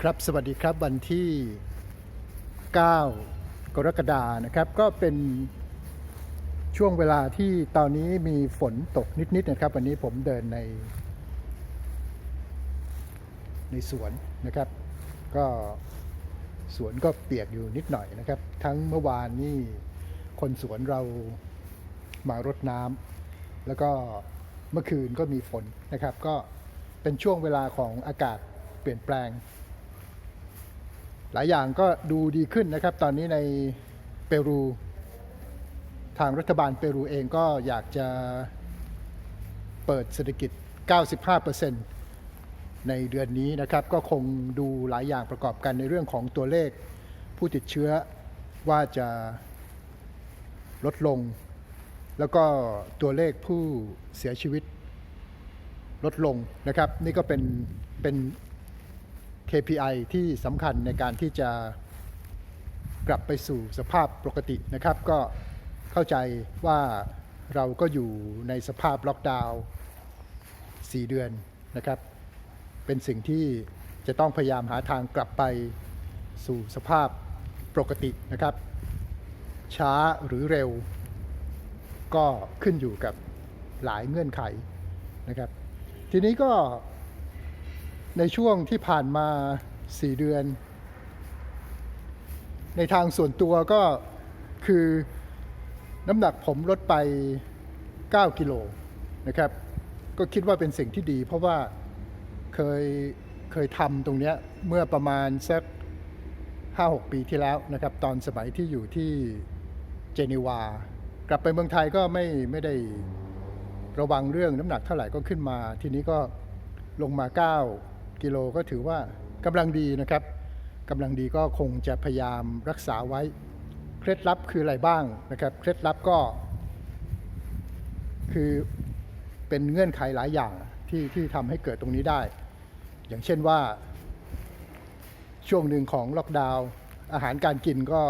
ครับสวัสดีครับวันที่ 9 กรกฎานะครับ ก็เป็นช่วงเวลาที่ตอนนี้มีฝนตกนิดๆนะครับ วันนี้ผมเดินใน ในสวนนะครับ ก็สวนก็เปียกอยู่นิดหน่อยนะครับ ทั้งเมื่อวานนี่คนสวนเรามารดน้ำแล้วก็เมื่อคืนก็มีฝนนะครับ ก็เป็นช่วงเวลาของอากาศเปลี่ยนแปลง หลายอย่างก็ดูดีขึ้นนะครับ ตอนนี้ในเปรู ทางรัฐบาลเปรูเองก็อยากจะเปิดเศรษฐกิจ 95%ในเดือนนี้นะครับ ก็คงดูหลายอย่างประกอบกันในเรื่องของตัวเลขผู้ติดเชื้อว่าจะลดลง แล้วก็ตัวเลขผู้เสียชีวิตลดลงนะครับ นี่ก็เป็นเป็น KPI ที่สำคัญในการที่จะกลับไปสู่สภาพปกตินะครับ ก็เข้าใจว่าเราก็อยู่ในสภาพล็อกดาวน์4เดือนนะครับ เป็นสิ่งที่จะต้องพยายามหาทางกลับไปสู่สภาพปกตินะครับ ช้าหรือเร็ว ก็ขึ้นอยู่กับหลายเงื่อนไขนะครับ ทีนี้ก็ ในช่วงที่ผ่านมา 4 เดือน ในทางส่วนตัวก็คือน้ำหนักผมลดไป 9 กิโลนะครับ ก็คิดว่าเป็นสิ่งที่ดี เพราะว่าเคยเคยทำตรงเนี้ยเมื่อประมาณสัก 5-6 ปีที่แล้วนะครับ ตอนสมัยที่อยู่ที่เจนีวา กลับไปเมืองไทยก็ไม่ไม่ได้ระวังเรื่องน้ำหนักเท่าไหร่ก็ขึ้นมา ทีนี้ก็ลงมา 9 กิโลก็ถือว่ากำลังดีนะครับกำลังดีก็คงจะพยายามรักษาไว้ เคล็ดลับคืออะไรบ้างนะครับเคล็ดลับก็ คือเป็นเงื่อนไขหลายอย่างที่ที่ทำให้เกิดตรงนี้ได้ อย่างเช่นว่า ช่วงหนึ่งของล็อกดาวน์อาหารการกินก็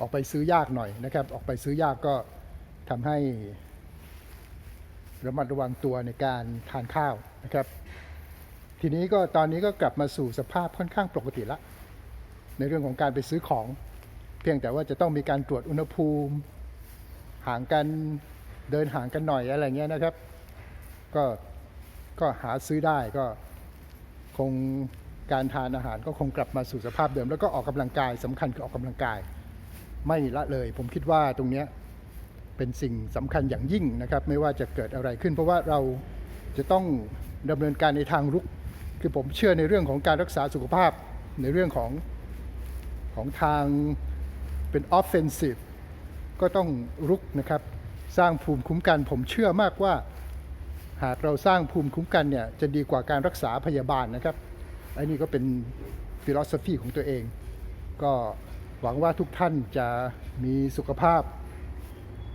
ออกไปซื้อยากหน่อยนะครับ ออกไปซื้อยากก็ทำให้ระมัดระวังตัวในการทานข้าวนะครับ ทีนี้ก็ตอนนี้ก็กลับมาสู่สภาพค่อนข้างปกติละ ในเรื่องของการไปซื้อของ เพียงแต่ว่าจะต้องมีการตรวจอุณหภูมิ ห่างกันเดินห่างกันหน่อยอะไรเงี้ยนะครับ ก็ก็หาซื้อได้ก็คงการทานอาหารก็คงกลับมาสู่สภาพเดิม แล้วก็ออกกำลังกายสำคัญคือออกกำลังกาย ไม่ละเลย ผมคิดว่าตรงเนี้ยเป็นสิ่งสำคัญอย่างยิ่งนะครับ ไม่ว่าจะเกิดอะไรขึ้น เพราะว่าเราจะต้องดำเนินการในทางรุก คือผมเชื่อในเรื่องของการรักษาสุขภาพในเรื่องของของทางเป็น offensive ก็ต้องรุกนะครับ สร้างภูมิคุ้มกัน ผมเชื่อมากว่า หากเราสร้างภูมิคุ้มกันเนี่ยจะดีกว่าการรักษาพยาบาลนะครับอันนี้ก็เป็นฟิโลสฟีของตัวเอง ก็หวังว่าทุกท่านจะมีสุขภาพ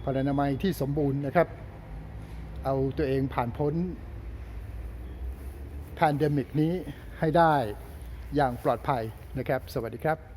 พลานามัยที่สมบูรณ์นะครับ เอาตัวเองผ่านพ้น พนเดมิกนี้ให้ได้อย่างปลอดภัยนะครับ สวัสดีครับ